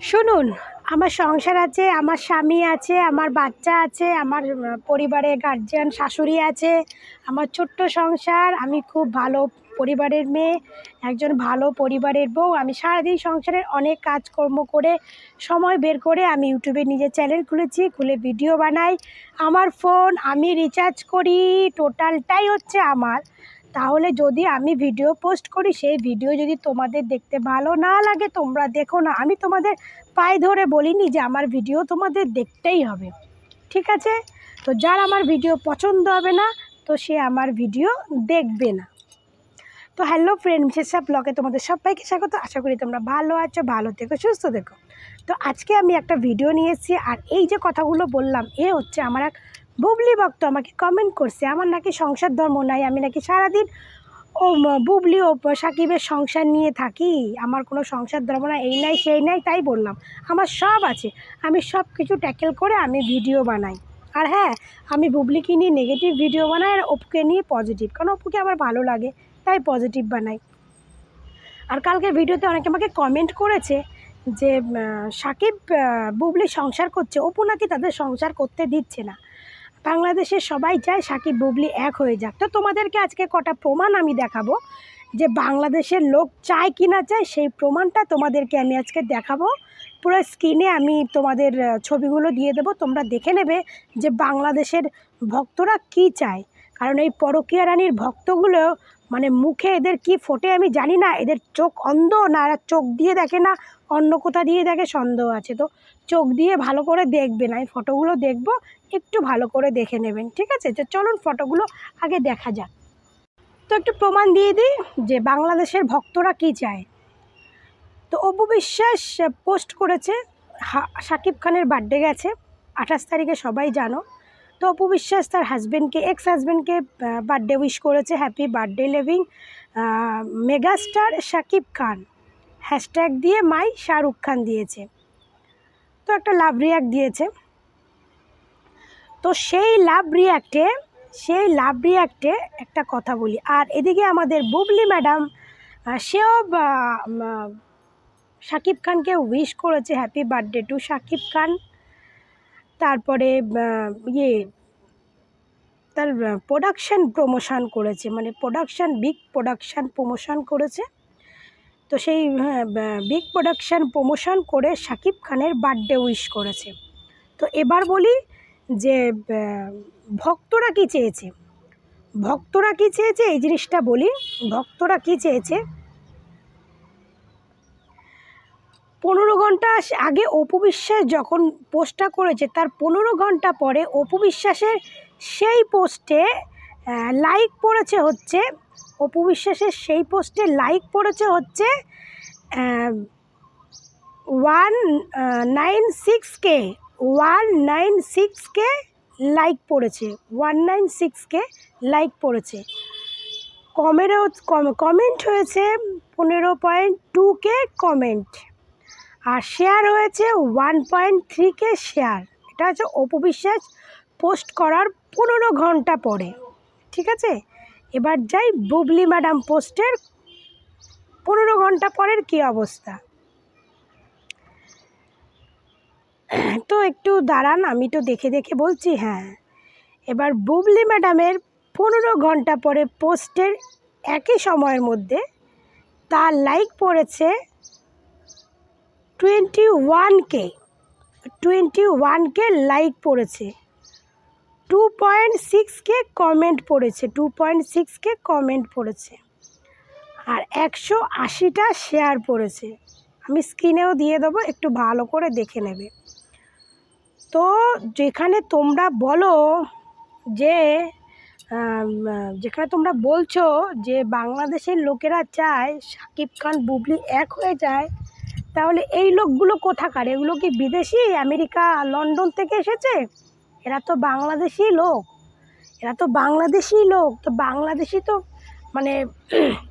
শুনুন আমার সংসার আছে আমার স্বামী আছে আমার বাচ্চা আছে আমার আহ, পরিবারে গার্জিয়ান শাশুড়ি আছে আমার ছোট্ট সংসার আমি খুব ভালো পরিবারের মেয়ে একজন ভালো পরিবারের বউ আমি সারাদিন সংসারের অনেক কাজকর্ম করে সময় বের করে আমি ইউটিউবে নিজের চ্যানেল খুলেছি খুলে ভিডিও বানাই আমার ফোন আমি রিচার্জ করি টোটালটাই হচ্ছে আমার। তাহলে যদি আমি ভিডিও পোস্ট করি, সেই ভিডিও যদি তোমাদের দেখতে ভালো না লাগে, তোমরা দেখো না। আমি তোমাদের পায়ে ধরে বলিনি যে আমার ভিডিও তোমাদের দেখতেই হবে। ঠিক আছে? তো যার আমার ভিডিও পছন্দ হবে না, তো সে আমার ভিডিও দেখবে না। তো হ্যালো ফ্রেন্ড মিসেসা ব্লগে তোমাদের সবাইকে স্বাগত। আশা করি তোমরা ভালো আছো, ভালো থেকো, সুস্থ থেকো। তো আজকে আমি একটা ভিডিও নিয়ে এসেছি, আর এই যে কথাগুলো বললাম, এ হচ্ছে আমার এক বুবলি ভক্ত আমাকে কমেন্ট করছে, আমার নাকি সংসার ধর্ম নাই, আমি নাকি সারাদিন ও বুবলি ও সাকিবের সংসার নিয়ে থাকি, আমার কোনো সংসার ধর্ম না এই নাই, সেই নাই, তাই বললাম। আমার সব আছে, আমি সব কিছু ট্যাকেল করে আমি ভিডিও বানাই। আর হ্যাঁ আমি বুবলিকে নিয়ে নেগেটিভ ভিডিও বানাই আর অপুকে নিয়ে পজিটিভ কারণ অপুকে আমার ভালো লাগে, তাই পজিটিভ বানাই। আর কালকে ভিডিওতে অনেকে আমাকে কমেন্ট করেছে যে সাকিব বুবলি সংসার করছে, অপু নাকি তাদের সংসার করতে দিচ্ছে না। বাংলাদেশের সবাই চায় সাকিব বুবলি এক হয়ে যাক। তো তোমাদেরকে আজকে কটা প্রমাণ আমি দেখাবো যে বাংলাদেশের লোক চায় কি না চায়, সেই প্রমাণটা তোমাদেরকে আমি আজকে দেখাবো। পুরো স্ক্রিনে আমি তোমাদের ছবিগুলো দিয়ে দেবো। তোমরা দেখে নেবে যে বাংলাদেশের ভক্তরা কি চায়। কারণ এই পরকীয়া রানীর ভক্তগুলো মানে মুখে এদের কি ফোটে আমি জানি না। এদের চোখ অন্ধ না? এরা চোখ দিয়ে দেখে না? অন্য কোথা দিয়ে দেখে সন্দেহ আছে? তো চোখ দিয়ে ভালো করে দেখবেন আমি ফটোগুলো দেখব, একটু ভালো করে দেখে নেবেন, ঠিক আছে? তো চলুন ফটোগুলো আগে দেখা যাক। তো একটু প্রমাণ দিয়ে দিই যে বাংলাদেশের ভক্তরা কি চায়। তো অপু বিশ্বাস পোস্ট করেছে শাকিব খানের বার্থডে গেছে, আঠাশ তারিখে সবাই জানো। তো অপু বিশ্বাস তার হাজব্যান্ডকে এক্স হাজব্যান্ডকে বার্থডে উইশ করেছে, happy birthday living megastar Shakib Khan. Hashtag দিয়ে মাই শাহরুখ খান দিয়েছে। তো একটা লাভ রিয়াক্ট দিয়েছে। তো সেই লাভ রিয়াক্টে সেই লাভ রিয়াক্টে একটা কথা বলি। আর এদিকে আমাদের বুবলি ম্যাডাম সেও শাকিব খানকে উইশ করেছে happy birthday to Shakib Khan. তারপরে ইয়ে তার প্রোডাকশান প্রমোশন করেছে। মানে প্রোডাকশান বিগ প্রোডাকশান প্রমোশন করেছে। তো সেই বিগ প্রোডাকশান প্রমোশন করে শাকিব খানের বার্থডে উইশ করেছে। তো এবার বলি যে ভক্তরা কি চেয়েছে? ভক্তরা কি চেয়েছে? এই জিনিসটা বলি, ভক্তরা কি চেয়েছে? পনেরো ঘণ্টা আগে অপু বিশ্বাস যখন পোস্টটা করেছে, তার পনেরো ঘণ্টা পরে অপু বিশ্বাসের সেই পোস্টে লাইক পড়েছে হচ্ছে অপু বিশ্বাসের সেই পোস্টে লাইক পড়েছে হচ্ছে one nine six K one nine six K like পড়েছে one nine six K like পড়েছে। কমেরও কমেন্ট হয়েছে পনেরো পয়েন্ট টু কে কমেন্ট আর শেয়ার হয়েছে one point three K share এটা হচ্ছে অপবিশ্বাস পোস্ট করার পনেরো ঘণ্টা পরে। ঠিক আছে? এবার যাই বুবলি ম্যাডাম পোস্টের। পনেরো ঘণ্টা পরের কী অবস্থা? তো একটু দাঁড়ান, আমি তো দেখে দেখে বলছি হ্যাঁ। এবার বুবলি ম্যাডামের পনেরো ঘণ্টা পরে পোস্টের একই সময়ের মধ্যে তার লাইক পড়েছে twenty one K, twenty one K like পড়েছে। Two point six K comment পড়েছে two point six K comment পড়েছে। আর একশো আশিটা শেয়ার পড়েছে। আমি স্ক্রিনেও দিয়ে দেবো, একটু ভালো করে দেখে নেবে। তো যেখানে তোমরা বলো যে যেখানে তোমরা বলছো যে বাংলাদেশের লোকেরা চায় শাকিব খান বুবলি এক হয়ে যায়, তাহলে এই লোকগুলো কোথাকার? এগুলো কি বিদেশি? আমেরিকা, লন্ডন থেকে এসেছে? এরা তো বাংলাদেশি লোক। এরা তো বাংলাদেশি লোক। তো বাংলাদেশি তো মানে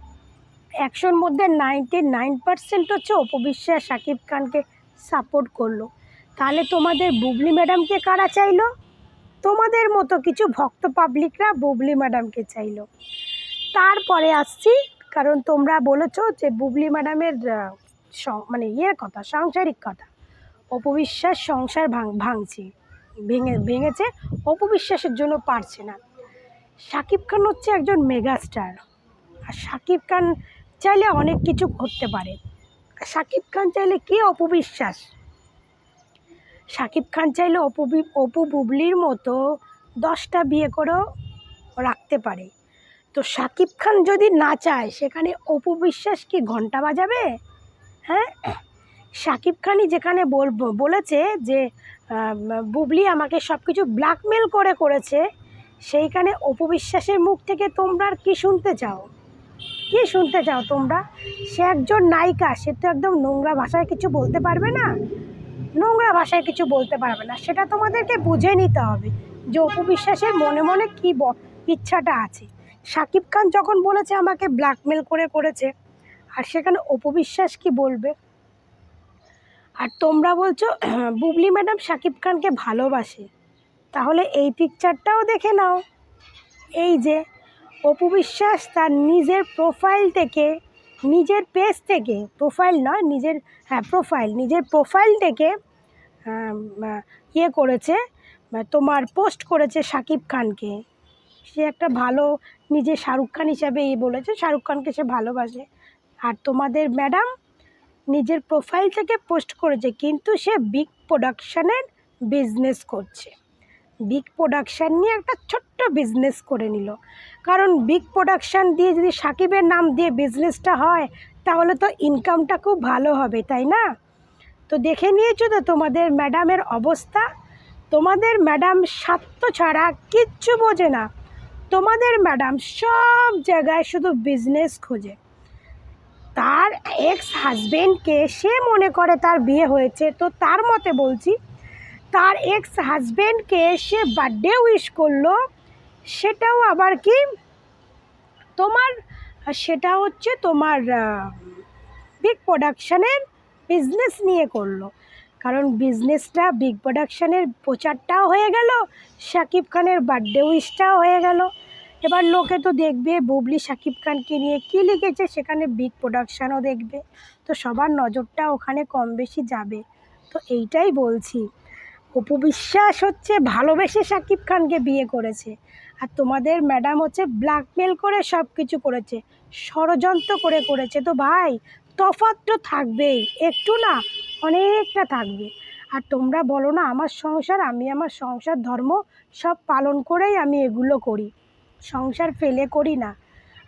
একশোর মধ্যে নাইনটি নাইন পার্সেন্ট হচ্ছে অপবিশ্বাস শাকিব খানকে সাপোর্ট করল। তাহলে তোমাদের বুবলি ম্যাডামকে কারা চাইলো? তোমাদের মতো কিছু ভক্ত পাবলিকরা বুবলি ম্যাডামকে চাইলো। তারপরে আসছি, কারণ তোমরা বলেছ যে বুবলি ম্যাডামের মানে ইয়ের কথা, সাংসারিক কথা। অপবিশ্বাস সংসার ভাঙ ভাঙছে। ভেঙে, ভেঙেছে, অপবিশ্বাসের জন্য পারছে না। শাকিব খান হচ্ছে একজন মেগাস্টার। আর শাকিব খান চাইলে অনেক কিছু করতে পারে। শাকিব খান চাইলে কে অপবিশ্বাস? শাকিব খান চাইলে অপুবি, অপু বুবলির মতো দশটা বিয়ে করেও রাখতে পারে। তো শাকিব খান যদি না চায়, সেখানে অপু বিশ্বাস কি ঘণ্টা বাজাবে? হ্যাঁ? শাকিব খানই যেখানে বল বলেছে যে বুবলি আমাকে সব কিছু ব্ল্যাকমেল করে করেছে। সেইখানে অপবিশ্বাসের মুখ থেকে তোমরা আর কী শুনতে চাও? কী শুনতে চাও তোমরা? সে একজন নায়িকা, সে তো একদম নোংরা ভাষায় কিছু বলতে পারবে না। নোংরা ভাষায় কিছু বলতে পারবে না। সেটা তোমাদেরকে বুঝে নিতে হবে যে অপু বিশ্বাসের মনে মনে কী ইচ্ছাটা আছে। শাকিব খান যখন বলেছে আমাকে ব্ল্যাকমেল করে করেছে, আর সেখানে অপবিশ্বাস কি বলবে? আর তোমরা বলছো, বুবলি ম্যাডাম শাকিব খানকে ভালোবাসে। তাহলে এই পিকচারটাও দেখে নাও। এই যে, অপু বিশ্বাস তার নিজের প্রোফাইল থেকে, নিজের পেজ থেকে প্রোফাইল নয়, নিজের হ্যাঁ প্রোফাইল নিজের প্রোফাইল থেকে ইয়ে করেছে তোমার পোস্ট করেছে শাকিব খানকে। সে একটা ভালো নিজে শাহরুখ খান হিসাবে এই বলেছে, শাহরুখ খানকে সে ভালোবাসে। আর তোমাদের ম্যাডাম নিজের প্রোফাইল থেকে পোস্ট করেছে, কিন্তু সে বিগ প্রোডাকশানের বিজনেস করছে। বিগ প্রোডাকশান নিয়ে একটা ছোট্ট বিজনেস করে নিল। কারণ বিগ প্রোডাকশান দিয়ে যদি সাকিবের নাম দিয়ে বিজনেসটা হয়, তাহলে তো ইনকামটা খুব ভালো হবে, তাই না? তো দেখে নিয়েছো তো তোমাদের ম্যাডামের অবস্থা? তোমাদের ম্যাডাম স্বার্থ ছাড়া কিচ্ছু বোঝে না। তোমাদের ম্যাডাম সব জায়গায় শুধু বিজনেস খোঁজে। তার এক্স হাজবেন্ডকে সে মনে করে তার বিয়ে হয়েছে। তো তার মতে বলছি, তার এক্স হাজবেন্ডকে সে বার্থডে উইশ করল, সেটাও আবার কি? তোমার, সেটা হচ্ছে তোমার বিগ প্রোডাকশানের বিজনেস নিয়ে করল। কারণ বিজনেসটা বিগ প্রোডাকশানের প্রচারটাও হয়ে গেল, শাকিব খানের বার্থডে উইশটাও হয়ে গেল। এবার লোকে তো দেখবে, বুবলি শাকিব খানকে নিয়ে কী লিখেছে, সেখানে বিগ প্রোডাকশানও দেখবে। তো সবার নজরটা ওখানে কম বেশি যাবে। তো এইটাই বলছি। অপু বিশ্বাস হচ্ছে ভালোবেসে শাকিব খানকে বিয়ে করেছে। আর তোমাদের ম্যাডাম হচ্ছে ব্ল্যাকমেল করে সব কিছু করেছে। ষড়যন্ত্র করে করেছে তো ভাই, তফাৎ তো থাকবেই, একটু না অনেকটা থাকবে। আর তোমরা বলো না, আমার সংসার, আমি আমার সংসার ধর্ম সব পালন করেই আমি এগুলো করি। সংসার ফেলে করি না।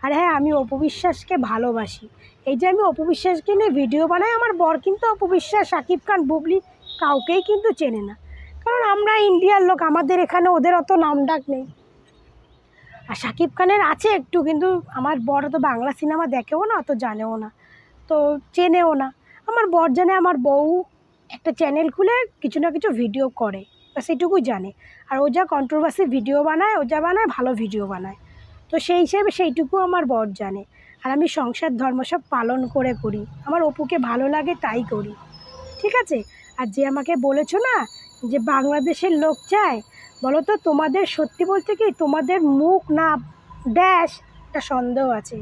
আর হ্যাঁ আমি অপবিশ্বাসকে ভালোবাসি। এই যে আমি অপবিশ্বাসকে নিয়ে ভিডিও বানাই, আমার বর কিন্তু অপবিশ্বাস শাকিব খান, বুবলি কাউকেই কিন্তু চেনে না। কারণ আমরা ইন্ডিয়ার লোক, আমাদের এখানে ওদের অত নাম ডাক নেই। আর শাকিব খানের আছে একটু, কিন্তু আমার বর তো বাংলা সিনেমা দেখেও না, অত জানেও না। তো চেনেও না। আমার বর জানে আমার বউ একটা চ্যানেল খুলে কিছু না কিছু ভিডিও করে। বা সেটুকুই জানে। আর ও যা কন্ট্রোভার্সি ভিডিও বানায়, ও যা বানায়, ভালো ভিডিও বানায়। তো সেই হিসেবে সেইটুকু আমার বর জানে। আর আমি সংসার ধর্ম সব পালন করে করি। আমার অপুকে ভালো লাগে তাই করি। ঠিক আছে? আর যে আমাকে বলেছ না, যে বাংলাদেশের লোক চায়, বলো তো তোমাদের সত্যি বলতে কি তোমাদের মুখ না ড্যাশ একটা সন্দেহ আছে।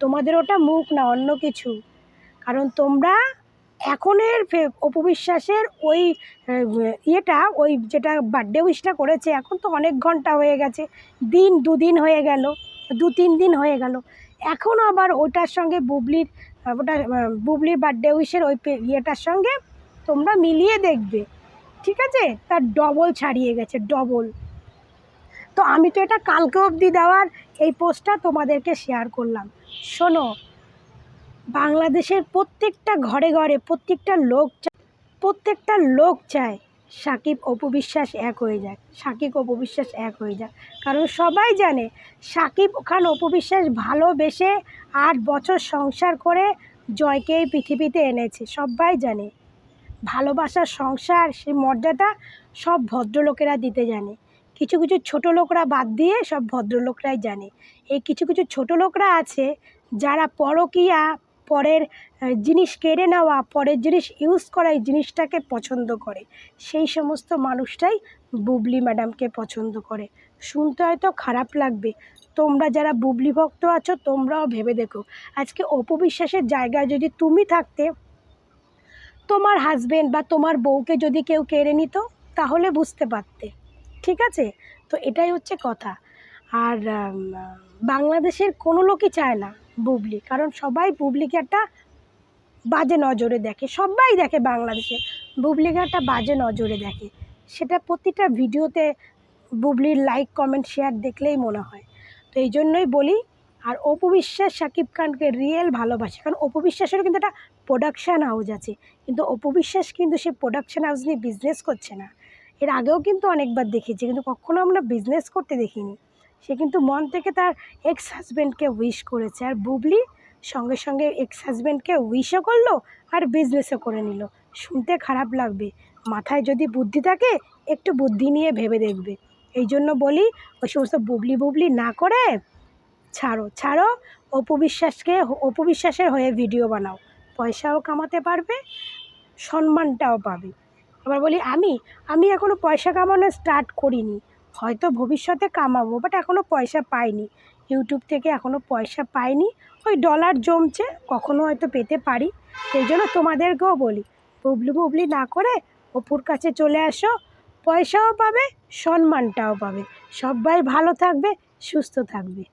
তোমাদের ওটা মুখ না, অন্য কিছু। কারণ তোমরা এখনের অপবিশ্বাসের ওই ইয়েটা, ওই যেটা বার্থডে উইশটা করেছে, এখন তো অনেক ঘণ্টা হয়ে গেছে। দিন দুদিন হয়ে গেল, দু তিন দিন হয়ে গেল। এখন আবার ওটার সঙ্গে বুবলির, ওটা বুবলির বার্থডে উইশের ওই ইয়েটার সঙ্গে তোমরা মিলিয়ে দেখবে। ঠিক আছে? তার ডবল ছাড়িয়ে গেছে ডবল তো আমি তো এটা কালকে অবধি দেওয়ার এই পোস্টটা তোমাদেরকে শেয়ার করলাম। শোনো বাংলাদেশের প্রত্যেকটা ঘরে ঘরে প্রত্যেকটা লোক প্রত্যেকটা লোক চায় সাকিব অপবিশ্বাস এক হয়ে যাক, সাকিব অপবিশ্বাস এক হয়ে যাক। কারণ সবাই জানে সাকিব খান অপবিশ্বাস ভালোবেসে আট বছর সংসার করে জয়কে এই পৃথিবীতে এনেছে, সবাই জানে। ভালোবাসার সংসার, সেই মর্যাদা সব ভদ্রলোকেরা দিতে জানে। কিছু কিছু ছোট লোকরা বাদ দিয়ে সব ভদ্রলোকরাই জানে। এই কিছু কিছু ছোট লোকরা আছে যারা পরকীয়া পরের জিনিস কেড়ে নেওয়া, পরের জিনিস ইউজ করা এই জিনিসটাকে পছন্দ করে। সেই সমস্ত মানুষটাই বুবলি ম্যাডামকে পছন্দ করে। শুনতে হয়তো খারাপ লাগবে। তোমরা যারা বুবলি ভক্ত আছো, তোমরাও ভেবে দেখো। আজকে অপবিশ্বাসের জায়গায় যদি তুমি থাকতে, তোমার হাজবেন্ড বা তোমার বউকে যদি কেউ কেড়ে নিত, তাহলে বুঝতে পারতে। ঠিক আছে? তো এটাই হচ্ছে কথা। আর বাংলাদেশের কোনো লোকই চায় না। বুবলি। কারণ সবাই বুবলিকে একটা বাজে নজরে দেখে, সবাই দেখে বাংলাদেশে। বুবলিকে একটা বাজে নজরে দেখে। সেটা প্রতিটা ভিডিওতে বুবলির লাইক কমেন্ট শেয়ার দেখলেই মনে হয়। তো এই জন্যই বলি, আর অপু বিশ্বাস শাকিব খানকে রিয়েল ভালোবাসে। কারণ অপু বিশ্বাসেরও কিন্তু একটা প্রোডাকশান হাউস আছে। কিন্তু অপু বিশ্বাস কিন্তু সে প্রোডাকশান হাউস নিয়ে বিজনেস করছে না। এর আগেও কিন্তু অনেকবার দেখেছি, কিন্তু কখনো আমরা বিজনেস করতে দেখিনি। সে কিন্তু মন থেকে তার এক্স হাজব্যান্ডকে উইশ করেছে। আর বুবলি সঙ্গে সঙ্গে এক্স হাজব্যান্ডকে উইশও করল আর বিজনেসও করে নিল। শুনতে খারাপ লাগবে। মাথায় যদি বুদ্ধি থাকে, একটু বুদ্ধি নিয়ে ভেবে দেখবে। এই জন্য বলি, ওই সমস্ত বুবলি বুবলি না করে ছাড়ো ছাড়ো অপবিশ্বাসকে অপবিশ্বাসের হয়ে ভিডিও বানাও। পয়সাও কামাতে পারবে, সম্মানটাও পাবে। আবার বলি, আমি আমি এখনও পয়সা কামানো স্টার্ট করিনি। হয়তো ভবিষ্যতে কামাবো বাট এখনও পয়সা পাইনি। ইউটিউব থেকে এখনও পয়সা পাইনি। ওই ডলার জমছে, কখনো হয়তো পেতে পারি। সেই জন্য তোমাদেরকেও বলি, বুবলি বুবলি না করে অপুর কাছে চলে আসো। পয়সাও পাবে, সম্মানটাও পাবে। সবাই ভালো থাকবে, সুস্থ থাকবে।